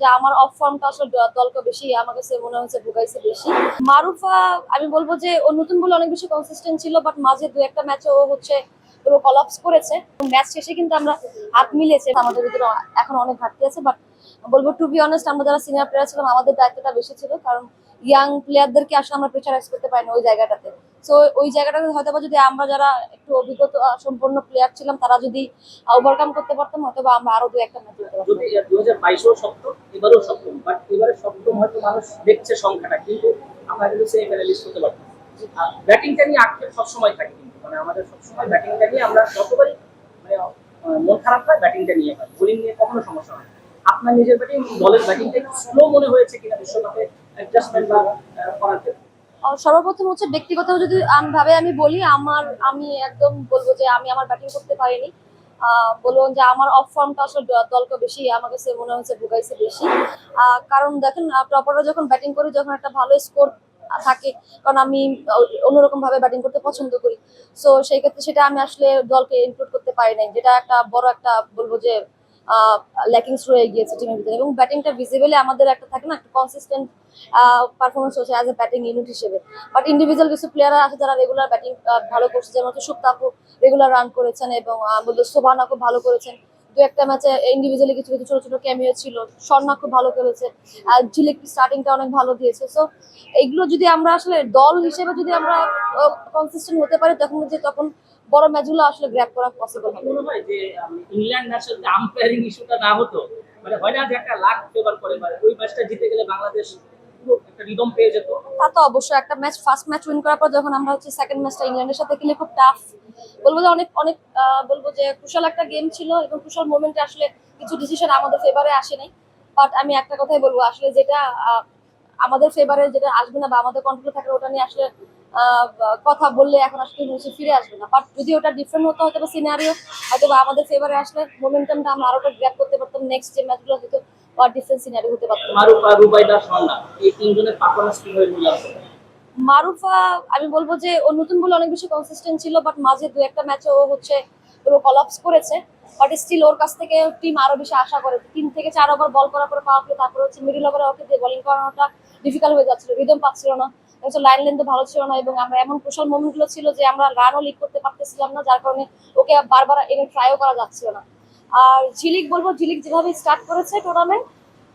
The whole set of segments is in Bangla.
যে আমার অফ ফর্মটা আসলে দলকে বেশি, আমার কাছে মনে হচ্ছে ভুগাইছে বেশি। মারুফা, আমি বলব যে ও নতুন বলে অনেক বেশি কনসিস্টেন্ট ছিল বাট মাঝে দু একটা ম্যাচে ও হচ্ছে পুরো কলাপস করেছে। ম্যাচ শেষে কিন্তু আমরা হাত মিলেছে আমাদের ভিতরে এখন অনেক ঘাটতি আছে বাট বলব টু বি অনেস্ট আমরা যারা সিনিয়র প্লেয়ার ছিলাম, আমাদের দায়িত্বটা বেশি ছিল, কারণ ইয়াং প্লেয়ারদেরকে আসলে আমরা প্রেশারাইজ করতে পারি না ওই জায়গাটাতে। সো ওই জায়গাটাতে হয়তো বা যদি আমরা যারা একটু অভিজ্ঞতা সম্পন্ন প্লেয়ার ছিলাম তারা যদি ওভারকাম করতে পারতাম হয়তো বা আমরা আরও দু একটা ম্যাচ জিততে পারতাম। যদি দু হাজার বাইশেও সপ্তম এবারেও সপ্তম বাট এবারে সপ্তম হয়তো মানুষ দেখছে সংখ্যাটা কিন্তু আমরা কিন্তু হতে পারতাম ব্যাটিংটা নিয়ে আক্ষেপ সবসময় থাকে কিন্তু মানে আমাদের সবসময় ব্যাটিংটা নিয়ে আমরা যতবারই মানে মন খারাপ হয় ব্যাটিংটা নিয়ে হয় বোলিং নিয়ে কখনো সমস্যা হয় না। আপনার নিজের ব্যাটিং দলের ব্যাটিংটা স্লো মনে হয়েছে কিনা বিশ্বকাপে অ্যাডজাস্টমেন্ট বা করার সর্বপ্রথম হচ্ছে ব্যক্তিগত যদি ভাবে আমি বলি, আমার, আমি একদম বলব যে আমি আমার ব্যাটিং করতে পারিনি। বলব যে আমার অফ ফর্মটা আসলে দলকে বেশি আমার কাছে মনে হচ্ছে ভুগাইছে বেশি। কারণ দেখেন প্রপাররা যখন ব্যাটিং করি, যখন একটা ভালো স্কোর থাকে, কারণ আমি অন্যরকম ভাবে ব্যাটিং করতে পছন্দ করি। সো সেই ক্ষেত্রে সেটা আমি আসলে দলকে ইনক্লুড করতে পারি নাই, যেটা একটা বড় একটা বলব যে ল্যাকিংস রয়ে গিয়েছে টিমের ভিতরে। এবং ব্যাটিংটা ভিজিবলি আমাদের একটা থাকে না, একটা কনসিস্টেন্ট পারফরমেন্স হচ্ছে অ্যাজ এ ব্যাটিং ইউনিট হিসেবে। বাট ইন্ডিভিজুয়াল কিছু প্লেয়ার আছে যারা রেগুলার ব্যাটিং ভালো করছে। যেমন সুপ্তাপু রেগুলার রান করেছেন এবং সোভানা খুব ভালো করেছেন। দু একটা ম্যাচে ইন্ডিভিজুয়ালি কিছু কিছু ছোট ছোট ক্যামিও ছিল। স্বর্ণা খুব ভালো করেছে আর ঝিলিক স্টার্টিংটা অনেক ভালো দিয়েছে। সো এইগুলো যদি আমরা আসলে দল হিসেবে যদি আমরা কনসিস্টেন্ট হতে পারি, তখন যে তখন বড় ম্যাচগুলো আসলে গ্র্যাপ করা পসিবল হবে। মনে হয় যে ইংল্যান্ড ম্যাচের আম্পায়ারিং ইস্যুটা না হতো মানে হয় না যে একটা লাখ ফেভার করে বা ওই ম্যাচটা জিতে গেলে বাংলাদেশ তা তো অবশ্যই একটা ম্যাচ ফার্স্ট ম্যাচ উইন করার পর যখন আমরা হচ্ছে সেকেন্ড ম্যাচটা ইংল্যান্ডের সাথে খেলে খুব টাফ বলব যে অনেক অনেক বলব যে কুশাল একটা গেম ছিল এবং কুশাল মোমেন্টে আসলে কিছু ডিসিশন আমাদের ফেভারে আসে নাই। বাট আমি একটা কথাই বলব, আসলে যেটা আমাদের ফেভারে যেটা আসবে না বা আমাদের কন্ট্রোলে থাকলে ওটা নিয়ে আসলে কথা বললে এখন আসলে নিচে ফিরে আসবে না। বাট যদি ওটা ডিফারেন্ট হতো হয়তো বা সিনারিও হয়তো আমাদের ফেভারে আসলে মোমেন্টামটা আমরা আরোটা গ্র্যাপ করতে পারতাম নেক্সট যে ম্যাচগুলো হতো বা ডিফারেন্ট সিনারি হতে পারতো। মারুফা রুবাইদা স্বর্ণা এই তিনজনের পারফরমেন্স কীভাবে মূল্যায়ন করবেন? মারুফা আমি বলব যে ও নতুন বলে অনেক বেশি কনসিস্টেন্ট ছিল বাট মাঝে দু একটা ম্যাচে ও হচ্ছে পুরো কলাপস করেছে। বাট স্টিল ওর কাছ থেকে টিম আরও বেশি আশা করে। তিন থেকে চার ওভার বল করার পরে পাওয়ার প্লে তারপরে হচ্ছে মিডিল ওভারে ওকে দিয়ে বোলিং করানোটা ডিফিকাল্ট হয়ে যাচ্ছিল রিদম পাচ্ছিল না। হচ্ছে লাইন লেন্থ ভালো ছিল না এবং আমরা এমন কুশল মোমেন্টগুলো ছিল যে আমরা রানও লিক করতে পারতেছিলাম না যার কারণে ওকে বারবার এনে ট্রাইও করা যাচ্ছিল না। আর ঝিলিক বলব, ঝিলিক যেভাবে স্টার্ট করেছে টুর্নামেন্ট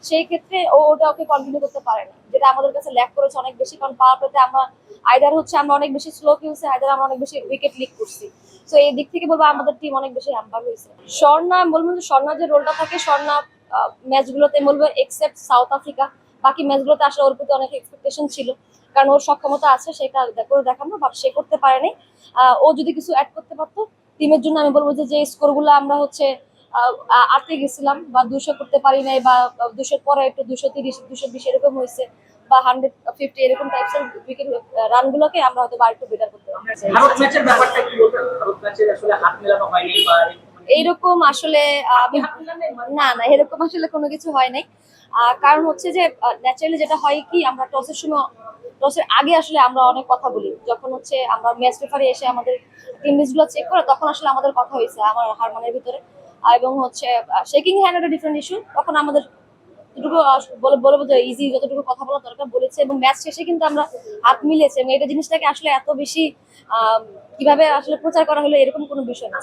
সেই ক্ষেত্রে ও ওটা ওকে কন্টিনিউ করতে পারে না। যেটা আমাদের কাছে ল্যাক করেছে অনেক বেশি, কারণ পাওয়ার প্লেতে আমরা আইদার হচ্ছে আমরা অনেক বেশি স্লো খেলছি আইদার আমরা অনেক বেশি উইকেট লিক করছি। তো এই দিক থেকে বলব আমাদের টিম অনেক বেশি হ্যাম্পার হয়েছে। স্বর্ণা, আমি বলব যে স্বর্ণা যে রোলটা থাকে, স্বর্ণা ম্যাচগুলোতে বলব এক্সেপ্ট সাউথ আফ্রিকা বাকি ম্যাচগুলোতে আসলে ওর প্রতি অনেক এক্সপেকটেশন ছিল। কারণ ওর সক্ষমতা আছে, সেটা করে দেখানো বাট সে করতে পারেনি। ও যদি কিছু অ্যাড করতে পারতো টিমের জন্য আমি বলব যে যে স্কোরগুলো আমরা হচ্ছে আটকে গেছিলাম বা দুশো করতে পারি নাই বা দুশোর পরে একটু দুশো তিরিশ দুশো বিশ এরকম হয়েছে বা হান্ড্রেড ফিফটি এরকম টাইপসের উইকেট রানগুলোকে আমরা হয়তো বা একটু বেটার করতে পারি ভারত ম্যাচের ব্যাপারটা কি বলবেন? ভারত ম্যাচের আসলে হাত মেলানো হয়নি বা এইরকম আসলে মানে? না না এরকম আসলে কোনো কিছু হয় নাই। কারণ হচ্ছে যে ন্যাচারালি যেটা হয় কি আমরা টসের সময় টসের আগে আসলে আমরা অনেক কথা বলি। যখন হচ্ছে আমরা ম্যাচ রেফারি এসে আমাদের টিম লিস্টগুলো চেক করে তখন আসলে আমাদের কথা হয়েছে আমার হারমানের ভিতরে। এবং হচ্ছে শেকিং হ্যান্ড একটা ডিফারেন্ট ইস্যু তখন আমাদের যতটুকু বলব যে ইজি যতটুকু কথা বলা দরকার বলেছে এবং ম্যাচ শেষে কিন্তু আমরা হাত মিলেছে এবং এটা জিনিসটাকে আসলে এত বেশি কীভাবে আসলে প্রচার করা হলো এরকম কোনো বিষয় না।